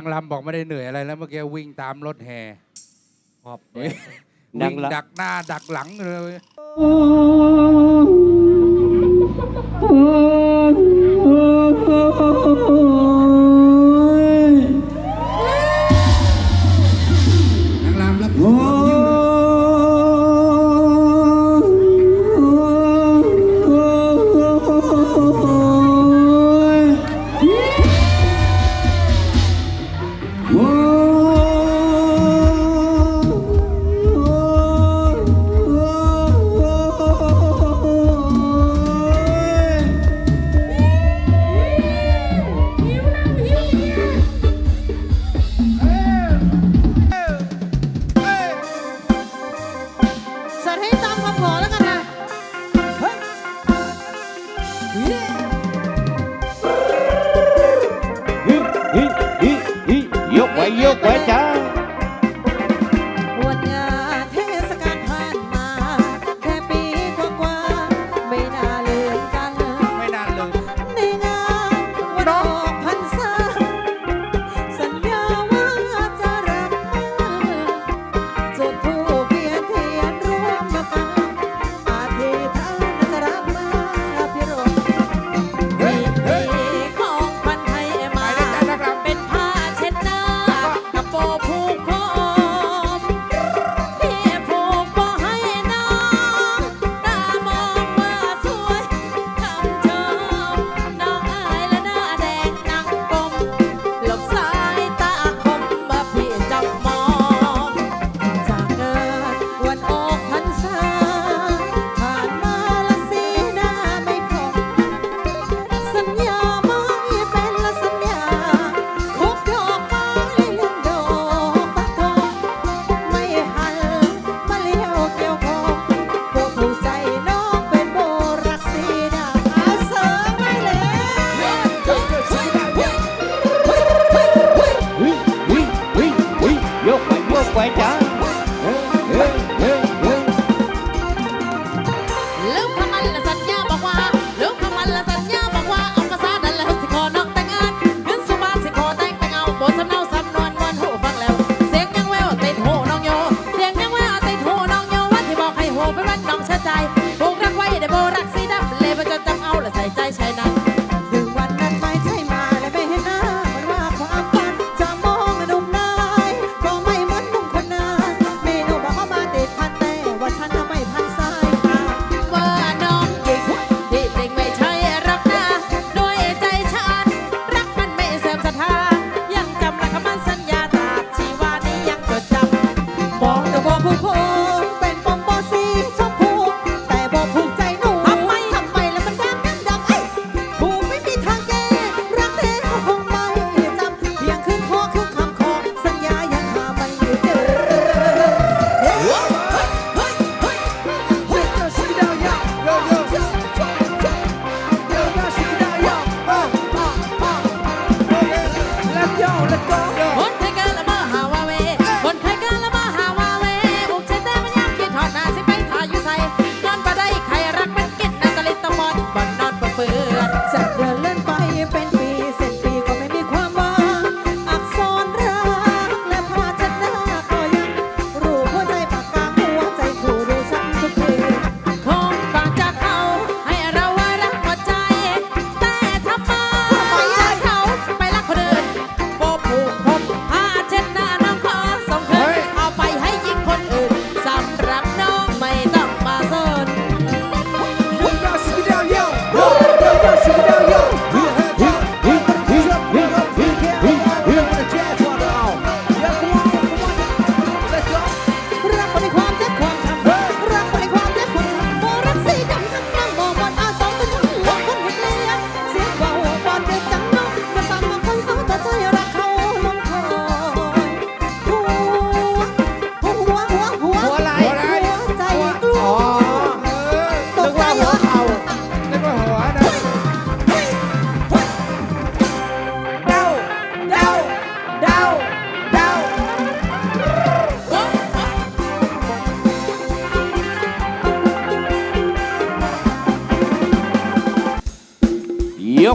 างลำบอกไม่ได้เหนื่อยอะไรแล้วเมื่อกี้วิ่งตามรถแห่หอบดดวิ่งดักหน้าดักหลังเลย Oh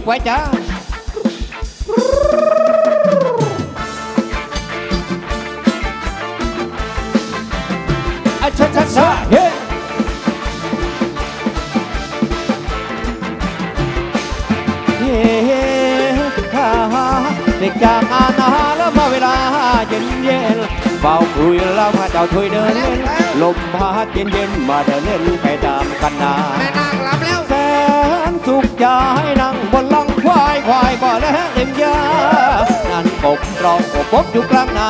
ไว้จ้าอาชาชเชาเฮ้เด็กจากอาณาแล้วมาเวลาเย็นเย็นเบาคุยแล้วมาเจ้าถุยเดินลมพัดเย็นเย็นมาเดินเล่นไปตามกันนาแม่นางรับแล้ว แสนสุขใจนั่งบนหลังควายควายบ่อและเล่มยานั่นปกรองปกปกอยู่กลางนา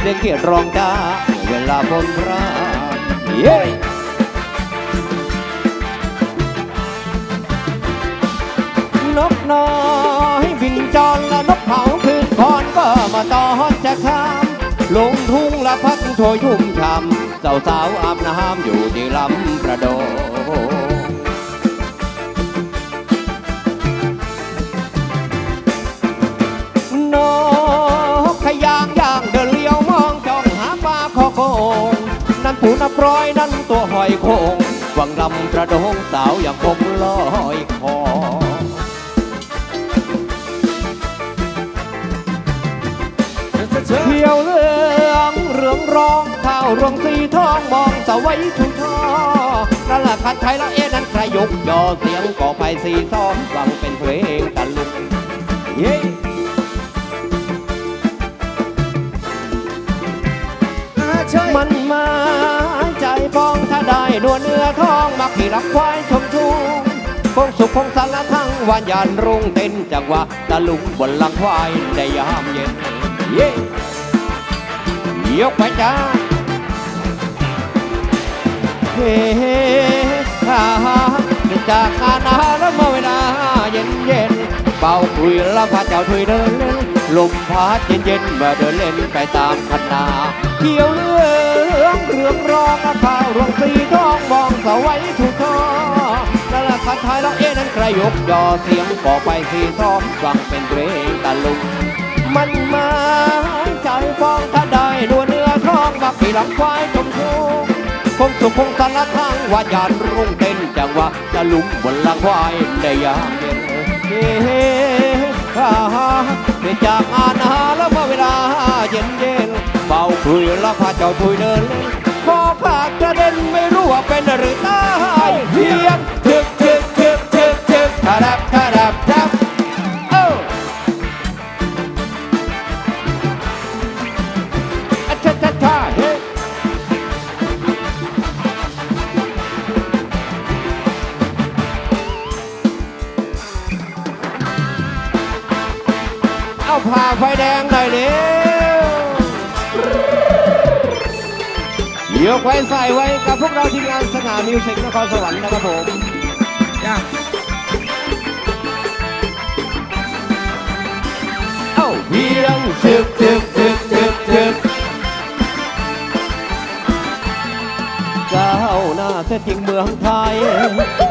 เรียงเกียรรองดาเวลาบนพระเย้นกน้อยบินจรและนกเขาคืนก่อนก็มาตอนจะข้ามลงทุ่งละพักโชยุ่มช่ำสาวสาวอาบน้ำอยู่ที่ลำประโด ปูนับร้อยนั่นตัวหอยโคงวังลำประโดงสาวอย่างคงลอยคอเขียวเหลืองเรืองรองข้าวรวงสีทองมองสวัยชุนทอนั่นละคันไทยแล้วเอ๊ะนั้นใครยกยอเสียงก่อไปสีซ้อมฟังเป็นเพลงตะลุกเย้ ช่ มันมาใจปองถ้าได้ดวเนื้อทองมักขี่รับควายชมทุ่งคงสุขคงสารทั้งวันยานรุ่งเต้นจังหวะตะลุงบนหลังควายในยามเย็นเย้ยกไปจ้าเฮ้ฮ่าฮ่าจากงานาแล้วมาเวลาเย็นเย็นเป่าคุยแล้วพาเจ้าถุยเดินเล่น ลมพัดเย็นเย็นมาเดินเล่นไปตามคันนาเขียวเหลืองเรืองรองข้าวรวงสีทองมองสวัยถูกทอนั่นละคันท้ายแล้วเอ๊นั้นใครยกยอเสียงก่อไปสีซ้อมฟังเป็นเพลงตะลุงมันมาใจฟองถ้าได้ดัวเนื้อทองมาขี่หลังควายชมทุ่งคงสุขคงสารทั้งว่ายานรุ่งเต้นจังหวะจะลุมบนหลังควายในยามเย็น เฮ้เฮ้ฮ่าฮ่าเปจากงานหาแล้วพอเวลาเย็นเย็นเบาคุยแล้วพาเจ้าทุยเดินพอผากกระเด็นไม่รู้ว่าเป็นหรือตายเพียงทึกทึกทึกทึกทึกทาดับทา ผ่าไฟแดงหน่อยเร็วยกไว้ใส่ไว้กับพวกเราทีมงานสง่ามิวสิกนครสวรรค์นะครับผมจ้าเอ้าเพียงทึกทึกทึกทึกทึกก้าวหน้าเส้นจริงเมืองไทย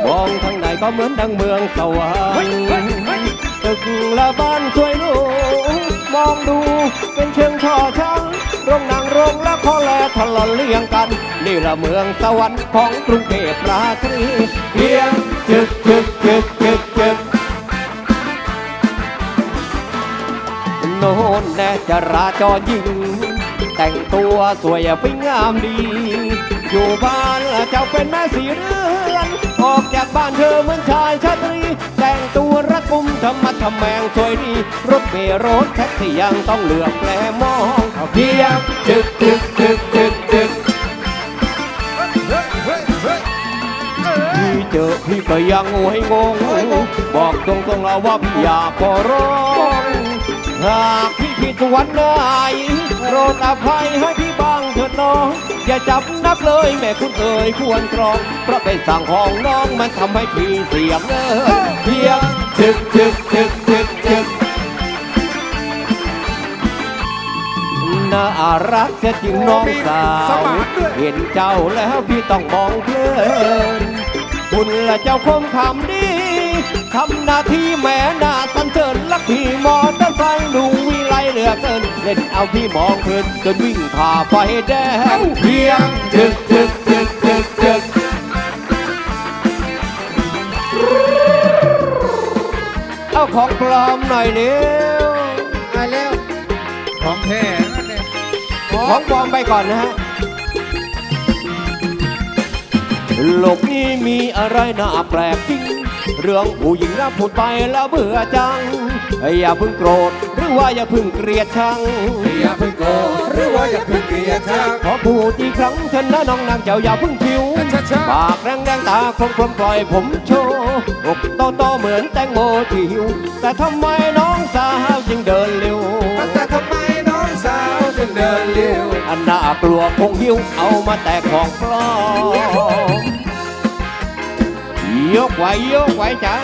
มองทางไหนก็เหมือนดังเมืองสวรรค์ตึกและบ้านสวยหรู มองดู เป็นเชิงช่อช้างโรงหนังโรงและครแลทะเลเลียงกัน นี่ละเมืองสวรรค์ของกรุงเทพราตรีเพียงทึกทึกทึกทึกทึกโน่นแน่จะราจรยิง แต่งตัวสวยไปงามดี อยู่บ้านเจ้าเป็นแม่สีเรือน ออกจากบ้านเธอเหมือน ธรรมะทำแมงสวยดี รถเมล์รถแท็กซี่ยังต้องเหลือบแลมองเอาเพียงจึกจึกจึกจึกจึกพี่เจอพี่ก็ยังงวยงง บอกตรงๆแล้วว่าพี่อย่าขอร้องหากพี่ผิดวันไหนโปรดอภัยให้ เถิดน้อง อย่าจับนักเลยแม่คุณเอ๋ยควรกรอง เพราะเป็นสั่งของน้องมันทำให้พี่เสียงเงินเพียงถึกถึกถึกถึกถึกน่ารักเสียจริงน้องสาวเห็นเจ้าแล้วพี่ต้องมองเพลินคุณละเจ้าคมคำดีทำหน้าที่แม่หน้าสันเสริญลักพี่มอเตอร์ไซค์ดูวิ เหลือเกินเล่นเอาพี่มองเพลินจนวิ่งผ่าไฟแดงเพียงถึกถึกถึกถึกถึกเอาของปลอมหน่อยเร็วมาเร็วของแท้นั่นเองของปลอมไปก่อนนะฮะโลกนี้มีอะไรน่าแปลกจริง เรื่องผู้หญิงน่าพูดไปแล้วเบื่อจัง อย่าเพึ่งโกรธหรือว่าอย่าเพึ่งเกลียดชัง อย่าเพิ่งโกรธหรือว่าอย่าเพิ่งเกลียดชังขอพูดอีกครั้งเถอะนะน้องนางเจ้าอย่าเพึ่งผิวช้าๆปากแรงแดงตาคมคมปล่อยผมโชว์อกโตโตเหมือนแตงโมที่หิว แต่ทำไมน้องสาวจึงเดินเร็วแต่ทำไมน้องสาวจึงเดินเร็วอันน่ากลัวคงหิวเอามาแต่ของปลอม ยกไหว ยกไหวจ้า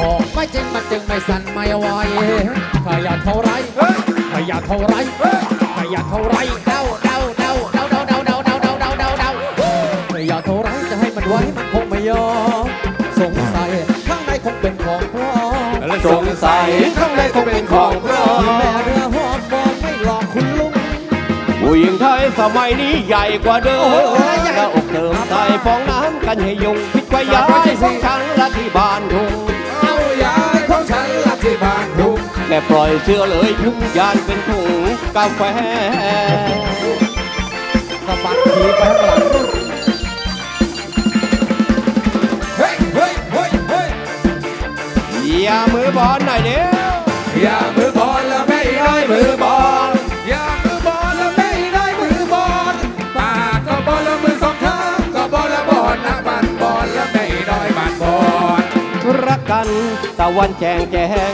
ออกไม่จริงมันจึงไม่สั่นไม่ไหวขยันเท่าไรขยันเท่าไรขยันเท่าไรเดาเดาเดาเดาเดาเดาเดาเดาเดาเดาเดาเดาขยันเท่าไรจะให้มันไว้มันคงไม่ยอมสงสัยข้างในคงเป็นของปลอมสงสัยข้างในคงเป็นของปลอที่มแม่เรือ ผู้หญิงไทยสมัยนี้ใหญ่กว่าเดิมโอ้โหใหญ่หน้าอกเติมใส่ฟองน้ำกันให้ยุงพิดไว้ย้ายของฉันละที่บ้านทุ่งเอายายของฉันลับที่บ้านทุ่งแม่ปล่อยเสื้อเลยทุ่งยานเป็นถุงกาแฟสะบัดทีไปข้างหลังนู่นเฮ้ยเฮ้ยเฮ้ยเฮ้ยอย่ามือบอลหน่อยเดียวอย่ามือบอลแล้วไม่ได้มือบอล ตะวันแจงแจง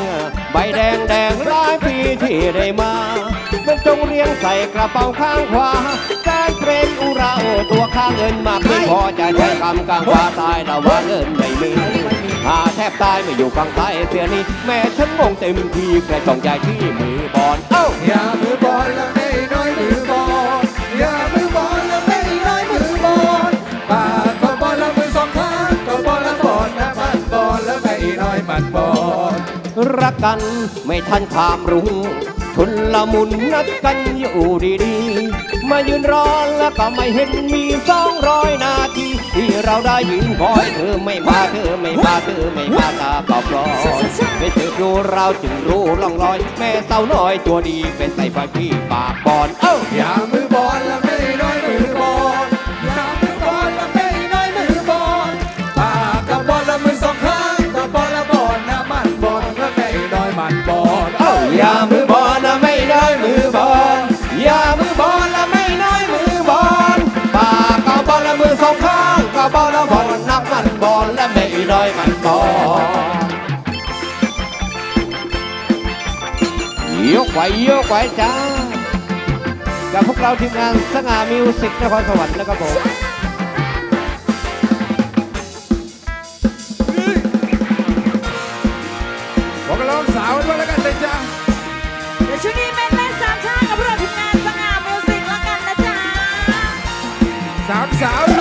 ใบแดงแดงร้ายปีที่ได้มาเป็นจงเรียงใส่กระเป๋าข้างขวาแฟนเพลงอุราโอตัวข้างเงินมาไม่พอจะใช้คำกลางฟ้าตายต่ว่าเงินไม่มีหาแทบตายไม่อยู่ฝั่งใต้เสียนี้แม่ฉันงงเต็มทีใครต้องใจที่มือบอลเอ้าอย่ามือบอลแล้ว รักกันไม่ทันความรุงชุนละมุนนัดกันอยู่ดีๆ มายืนรอแล้วก็ไม่เห็นมีสองร้อยนาที ที่เราได้ยืนคอยเธอไม่มาเธอไม่มาเธอไม่มาตาเปล่าปลอยไม่เธอดูเราจึงรู้ล่องรอย แม่เต่าน้อยตัวดีเป็นใส่ไฟพี่ปากบอลเอ้าอย่ามือบอลแล้ว ยกไหวยกไหวจ้า กับพวกเราทีมงานสง่ามิวสิกนครสวรรค์นะครับผมบอกกับน้องสาวด้วยแล้วกันเลยจ้าเดี๋ยวช่วงนี้เป็นเล่นสามชาติกับพวกเราทีมงานสง่ามิวสิกแล้วกันนะจ๊ะสามสาว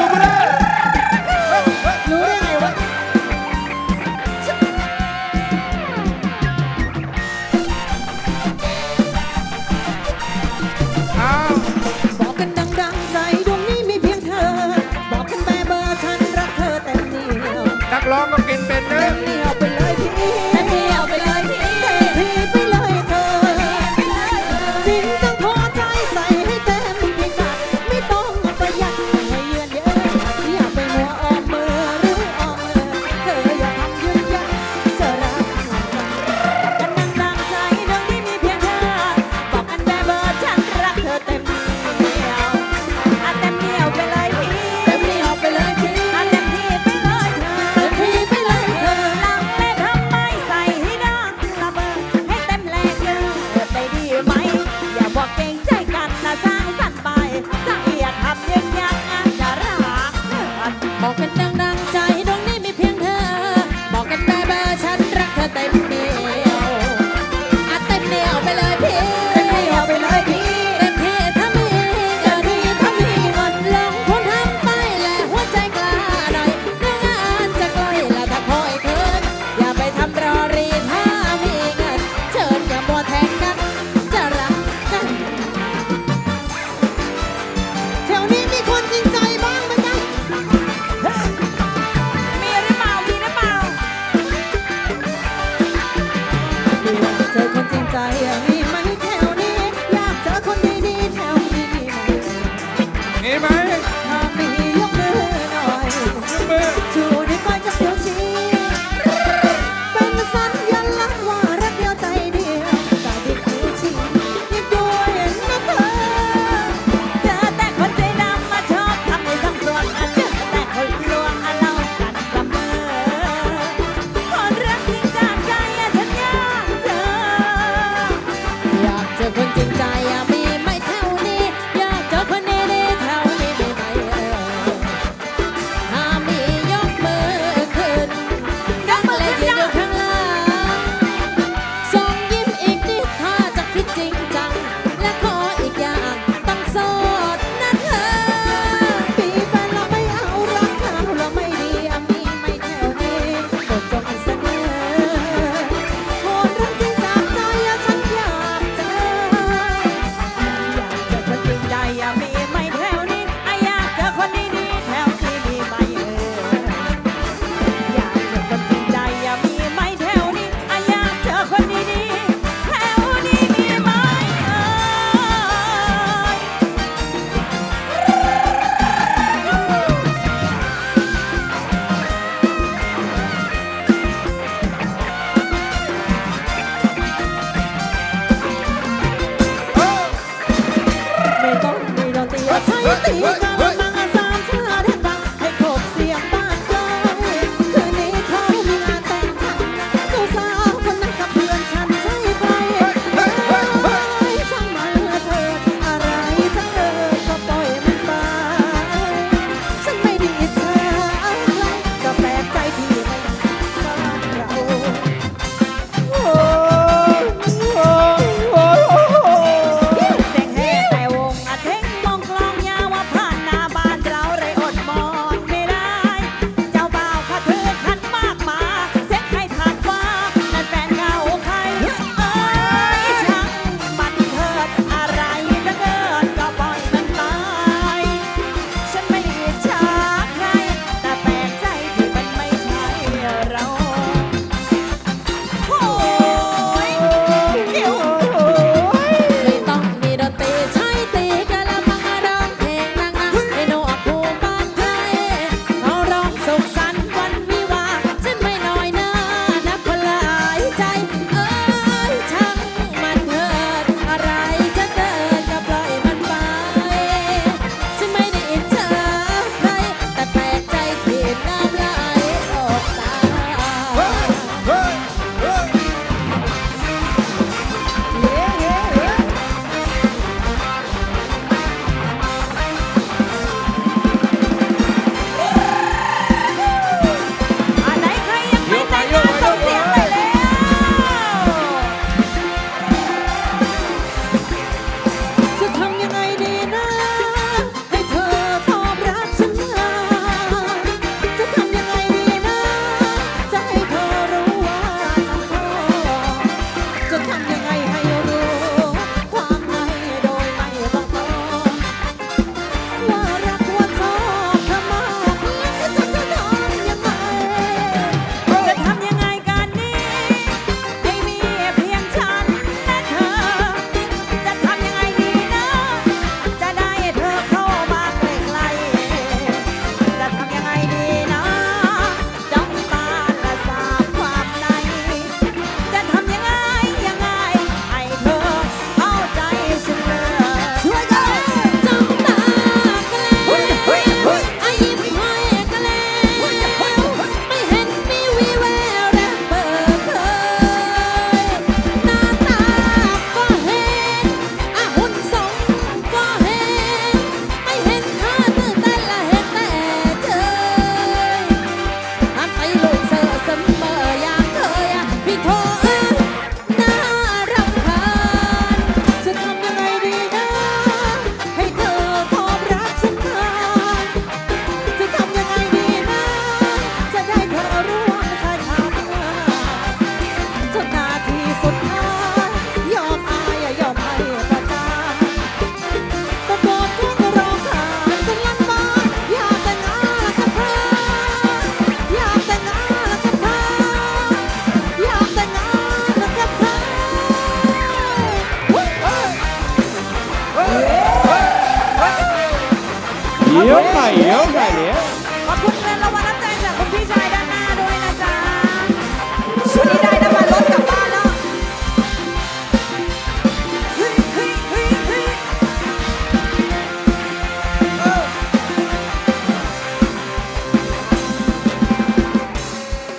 ตี